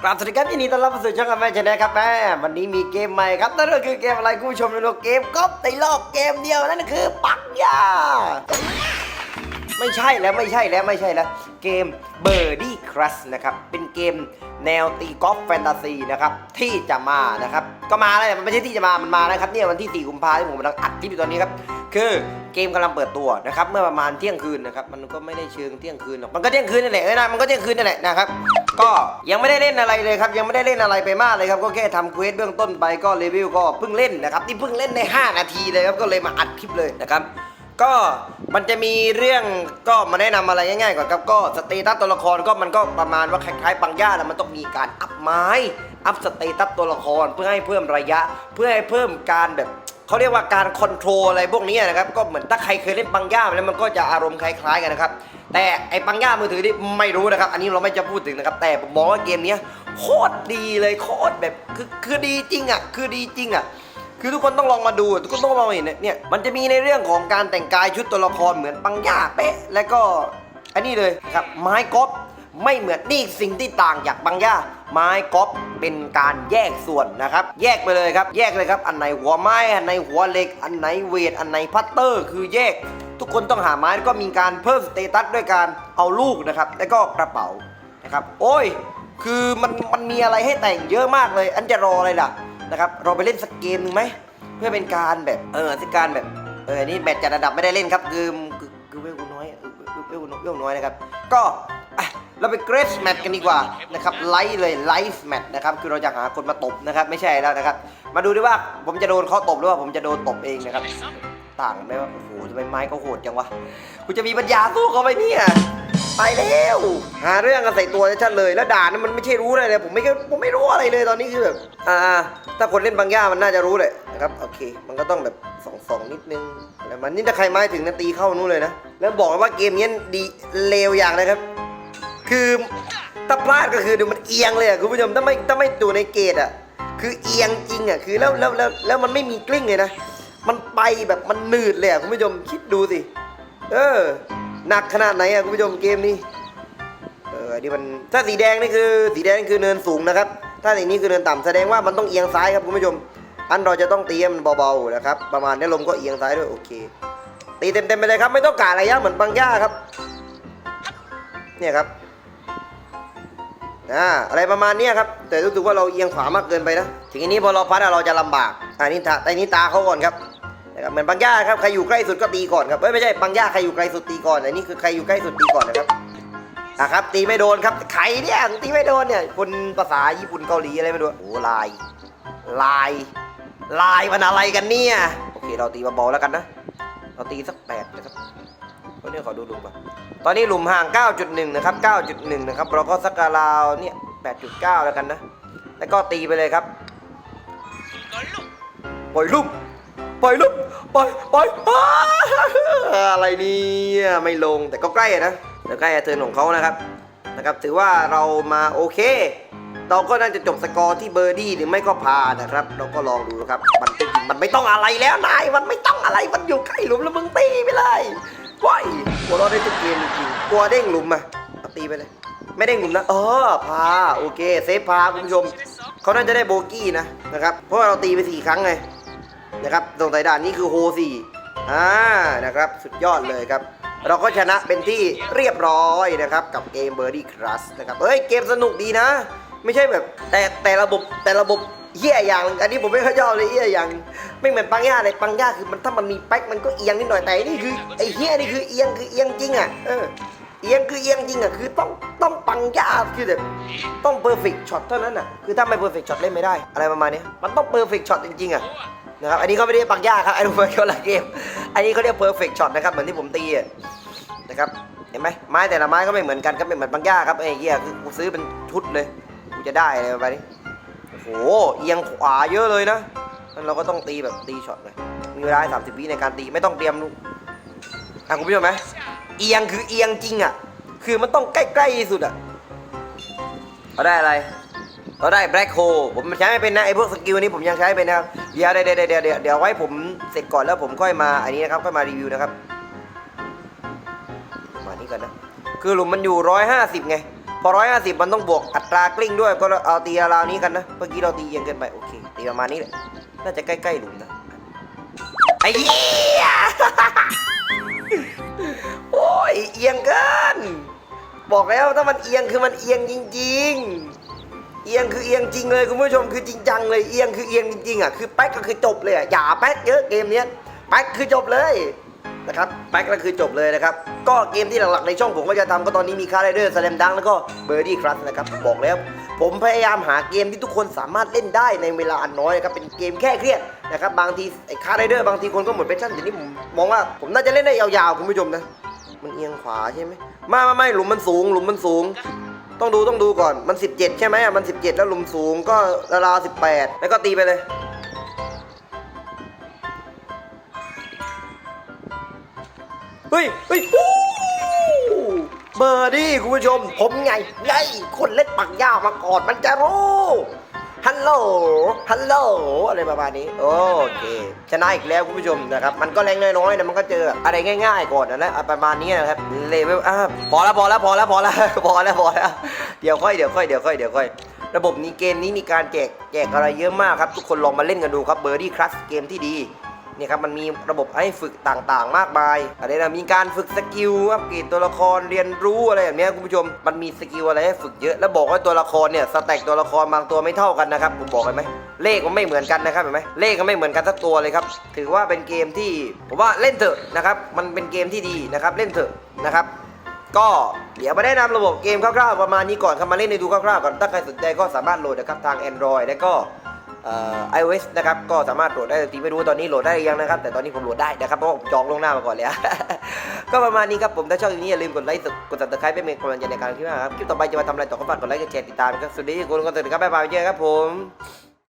กราบสวัสดีครับยินดีต้อนรับสู่ช่องกับแม่ชนะครับแม่วันนี้มีเกมใหม่ครับนั่นก็คือเกมอะไรคุณผู้ชมดูเกมก๊อปในโลกเกมเดียวนั่นก็คือปักยาไม่ใช่แล้วไม่ใช่แล้วไม่ใช่แล้ว เกม b i r d i e Crush นะครับเป็นเกมแนวตีกอล์ฟแฟนตาซีนะครับที่จะมานะครับก็มาแล้วมันไม่ใช่ที่จะมามันมาแล้วครับเนี่ยวันที่ 4 กุมภาพันธ์ที่ผมกำลังอัดคลิปอยู่ตอนนี้ครับคือ เกมกำลังเปิดตัวนะครับเมื่อประมาณเที่ยงคืนนะครับมันก็ไม่ได้เชิงเที่ยงคืนหรอกมันก็เที่ยงคืนนั่นแหละเออนะมันก็เที่ยงคืนนั่นแหละนะครับก็ยังไม่ได้เล่นอะไรเลยครับยังไม่ได้เล่นอะไรไปมากเลยครับก็แค่ทำเควสเบื้องต้นไปก็เลเวลก็เพิ่งเล่นนะครับที่เพิ่งเล่นใน 5 นาทีเลยครับก็เลยมาอัดคลิปเลยนะครับก็มันจะมีเรื่องก็มาแนะนำอะไรง่ายๆก่อนครับก็สเตตัสตัวละครก็มันก็ประมาณว่าคล้ายๆปังย่านะมันต้องมีการอัพไม้ อัพสเตตัสตัวละครเพื่อให้เพิ่มระยะ เพื่อให้เพิ่มการแบบ เขาเรียกว่าการคอนโทรลอะไรพวกนี้นะครับ ก็เหมือนถ้าใครเคยเล่นปังย่าแล้วมันก็จะอารมณ์คล้ายๆกันนะครับ แต่ไอ้ปังย่ามือถือนี่ไม่รู้นะครับ อันนี้เราไม่จะพูดถึงนะครับ แต่ผมมองว่าเกมนี้โคตรดีเลยโคตรแบบคือคือดีจริงอะคือดีจริงอะคือทุกคนต้องลองมาดูทุกคนต้องลองเห็นเนี่ยมันจะมีในเรื่องของการแต่งกายชุดตัวละครเหมือนปังย่าเป๊ะ แล้วก็อันนี้เลยครับไม้กอล์ฟไม่เหมือนนี่สิ่งที่ต่างจากปังย่า ไม้ก๊อฟเป็นการแยกส่วนนะครับ แยกไปเลยครับ แยกเลยครับ อันไหนหัวไม้ อันไหนหัวเหล็ก อันไหนเวท อันไหนพัตเตอร์ คือแยก ทุกคนต้องหาไม้แล้วก็มีการเพิ่มสเตตัสด้วยการเอาลูกนะครับ แล้วก็กระเป๋านะครับ โอ้ย คือมันมันมีอะไรให้แต่งเยอะมากเลย อันจะรออะไรล่ะนะครับ เราไปเล่นสักเกมหนึ่งไหม เพื่อเป็นการแบบ เออที่การแบบ เออ นี่แมตช์จัดระดับไม่ได้เล่นครับ คือคือเวลกูน้อยเวลเวลเวลน้อยนะครับ ก็ เราไปเกรสแมตช์กันดีกว่านะครับไลฟ์เลยไลฟ์แมตช์นะครับคือเราจะหาคนมาตบนะครับไม่ใช่แล้วนะครับ มาดูดิว่าผมจะโดนเขาตบหรือว่าผมจะโดนตบเองนะครับ ต่างกันไหมว่าโอ้โหทำไมไม้เขาโหดจังวะกูจะมีปัญญาสู้เขาไหมเนี่ยไปแล้วหาเรื่องกันใส่ตัวชัดเลยแล้วด่านั้นมันไม่ใช่รู้อะไรเลยผมไม่ผมไม่รู้อะไรเลยตอนนี้คือแบบอ่าถ้าคนเล่นบางย่ามันน่าจะรู้เลยนะครับโอเค มันก็ต้องแบบสองสองนิดนึงอะไรมันนี่ถ้าใครไม้ถึงนะตีเข้านู้นเลยนะแล้วบอกว่าเกมนี้ดีเลวอย่างนะครับ คือถ้าพลาดก็คือดี๋ยวมันเอียงเลยอะคุณผู้ชมถ้าไม่ถ้าไม่ดูในเกตอะคือเอียงจริงอะคือแล้วแล้วแล้วแล้วมันไม่มีกลิ้งเลยนะ มันไปแบบมันหนืดเลยอะคุณผู้ชมคิดดูสิ เออหนักขนาดไหนอะคุณผู้ชมเกมนี้เออนี่มันถ้าสีแดงนี่คือสีแดงนี่คือเนินสูงนะครับ ถ้าสีนี้คือเนินต่ำแสดงว่ามันต้องเอียงซ้ายครับคุณผู้ชม อันเราจะต้องตีให้มันเบาๆนะครับ ประมาณนี้ลมก็เอียงซ้ายด้วยโอเคตีเต็มๆไปเลยครับ ไม่ต้องกะระยะเหมือนปังย่าครับ เนี่ยครับ อ่าอะไรประมาณนี้ครับ แต่รู้สึกว่าเราเอียงขวามากเกินไปนะทีนี้พอเราพัดอะเราจะลำบากอันนี้ตาแต่นี้ตาเขาก่อนครับนะครับเหมือนบางย่าครับใครอยู่ใกล้สุดก็ตีก่อนครับไม่ใช่บางย่าใครอยู่ไกลสุดตีก่อนอันนี้คือใครอยู่ใกล้สุดตีก่อนนะครับอะครับตีไม่โดนครับใครเนี่ยตีไม่โดนเนี่ยคนภาษาญี่ปุ่นเกาหลีอะไรไม่รู้โอ้ลาย ลายลายมันอะไรกันเนี่ยโอเคเราตีเบาๆแล้วกันนะเราตีสักแปดนะครับเดี๋ยขอดูหลุมก่อน ตอนนี้หลุมห่าง 9.1 นะครับ 9.1 นะครับ เราก็สัการาวเนี่ย 8.9 แล้วกันนะ แล้วก็ตีไปเลยครับ ปล่อยลูกปล่อยลูกปล่อย ปล่อยอ้าอะไรเนี่ยไม่ลง แต่ก็ใกล้อะนะแต่ใกล้เทิร์นของเขานะครับ นะครับ ถือว่าเรามาโอเค เราก็น่าจะจบสกอร์ที่เบอร์ดี้หรือไม่ก็พานะครับ เราก็ลองดูนะครับ มันมันไม่ต้องอะไรแล้วนาย มันไม่ต้องอะไร มันอยู่ใกล้หลุมแล้วมึงตีไปเลย ว้ายหัวเราะได้ทุกเกมจริงๆกลัวเด้งหลุมอะเอาตีไปเลย ไม่เด้งหลุมนะ เออพาโอเค เซฟพาคุณผู้ชม เขาน่าจะได้โบกี้นะนะครับ เพราะว่าเราตีไปสี่ครั้งไงนะครับตรงสายด่านนี้คือโฮสี่อ่านะครับ สุดยอดเลยครับ เราก็ชนะเป็นที่เรียบร้อยนะครับ กับเกม Birdie Crush นะครับเฮ้ย เกมสนุกดีนะ ไม่ใช่แบบแต่แต่ระบบแต่ระบบเฮี้ยอย่าง อันนี้ผมไม่ค่อยชอบเลยเฮี้ยอย่าง ไม่เหมือนปังย่าเลยปังย่าคือมันถ้ามันมีแป๊กมันก็เอียงนิดหน่อยแต่อันนี่คือไอ้เฮี้ยนี่คือเอียงคือเอียงจริงอะเออเอียงคือเอียงจริงอะคือต้องต้องปังย่าคือแบบต้องเพอร์เฟกต์ช็อตเท่านั้นอะคือถ้าไม่เพอร์เฟกต์ช็อตเล่นไม่ได้ อะไรประมาณนี้มันต้องเพอร์เฟกต์ช็อตจริงๆอะนะครับอันนี้เขาไม่ได้ปังย่าครับอันนี้เป็นคนละเกมอันนี้เขาเรียก perfect shot นะครับเหมือนที่ผมตีอะนะครับเห็นไหมไม้แต่ละไม้ก็ไม่เหมือนกันครับไม่เหมือนปังย่าครับไอ้เหี้ยคือกูซื้อเป็นชุดเลยกูจะได้อะไรประมาณนี้โอ้โหเอียงขวาเยอะเลยนะ งั้นเราก็ต้องตีแบบตีช็อตเลยมีเวลาสามสิบวิในการตีไม่ต้องเตรียมลูกอะคุณผู้ชมไหมเอียงคือเอียงจริงอะ คือมันต้องใกล้ๆที่สุดอะเราได้อะไร เราได้แบล็คโฮผมใช้ไม่เป็นนะไอ้พวกสกิลนี้ผมยังใช้เป็นนะครับ เดี๋ยวเดี๋ยวเดี๋ยวเดี๋ยวเดี๋ยวไว้ผมเสร็จก่อนแล้วผมค่อยมาอันนี้นะครับค่อยมารีวิวนะครับ มานี้ก่อนนะ คือหลุมมันอยู่ร้อยห้าสิบไง พอร้อยห้าสิบมันต้องบวกอัตรากลิ้งด้วย ก็เอาตีราวนี้กันนะ เมื่อกี้เราตีเอียงเกินไป โอเค ตีประมาณนี้แหละ น่าจะใกล้ๆหลุมนะไอ้เหี้ยโอ้ยเอียงเกิน บอกแล้วถ้ามันเอียงคือมันเอียงจริง ๆ เอียงคือเอียงจริงเลยคุณผู้ชมคือจริงจังเลยเอียงคือเอียงจริงๆอะคือแป๊กก็คือจบเลยอะอย่าแป๊กเยอะเกมเนี้ยแป๊กคือจบเลยนะครับแป๊กก็คือจบเลยนะครับ ก็เกมที่หลักๆในช่องผมก็จะทำก็ตอนนี้มีคาร์ไรเดอร์สแลมดังแล้วก็เบอร์ดี้ครัสนะครับบอกแล้ว ผมพยายามหาเกมที่ทุกคนสามารถเล่นได้ในเวลาอันน้อยนะครับเป็นเกมแค่เครียดนะครับบางทีไอ้คาร์ไรเดอร์บางทีคนก็หมดเปชั่นแต่นี่ผมมองว่าผมน่าจะเล่นได้ยาวๆคุณผู้ชมนะมันเอียงขวาใช่ไหมไม่ไม่ไม่หลุมมันสูง หลุมมันสูง ต้องดูต้องดูก่อนมัน 17 ใช่ไหมอะมัน 17 แล้วหลุมสูงก็ราวๆ18 แล้วก็ตีไปเลย ฮ้ยเฮ้ยอู้เบอร์ดี้คุณผู้ชม ผมไงไงคนเล่นปักยาวมาก่อนมันจะรู้ฮัลโหล ฮัลโหล อะไรประมาณนี้ โอเค ชนะอีกแล้วคุณผู้ชมนะครับ มันก็แรงน้อยๆนะ มันก็เจออะไรง่ายๆก่อนนะอะประมาณนี้นะครับ เลเวลอะพอแล้วพอแล้วพอแล้วพอแล้วพอแล้วพอแล้ว เดี๋ยวค่อยเดี๋ยวค่อยเดี๋ยวค่อยเดี๋ยวค่อย ระบบนี้เกมนี้มีการแจกแจกอะไรเยอะมากครับ ทุกคนลองมาเล่นกันดูครับเบอร์ดี้คลัสเกมที่ดี เนี่ยครับมันมีระบบให้ฝึกต่างๆ มากมายอะไรนะมีการฝึกสกิลอัปเกรดตัวละครเรียนรู้อะไรแบบเนี้ยคุณผู้ชมมันมีสกิลอะไรให้ฝึกเยอะแล้วบอกว่าตัวละครเนี่ยสแต็กตัวละครบางตัวไม่เท่ากันนะครับผมบอกเลยไหมเลขมันไม่เหมือนกันนะครับเห็นไหมเลขก็ไม่เหมือนกันสักตัวเลยครับถือว่าเป็นเกมที่ผมว่าเล่นเถอะนะครับมันเป็นเกมที่ดีนะครับเล่นเถอะนะครับก็เดี๋ยวมาแนะนำระบบเกมคร่าวๆประมาณนี้ก่อนครับมาเล่นในดูคร่าวๆก่อนถ้าใครสนใจก็สามารถโหลดนะครับทาง Android แล้วก็ iOS นะครับก็สามารถโหลดได้ทีไม่รู้ตอนนี้โหลดได้หรือยังนะครับ แต่ตอนนี้ผมโหลดได้นะครับเพราะผมจองล่วงหน้ามาก่อนแล้ว ก็ประมาณนี้ครับผมถ้าชอบคลิปนี้อย่าลืมกดไลค์กด subscribe เป็นกำลังใจในการคลิปหน้าครับคลิปต่อไปจะมาทำอะไรต่อก็ฝากกดไลค์กดแชร์ติดตามครับสวัสดีทุกคนก็สวัสดีครับบ๊ายบายเจอกันครับผม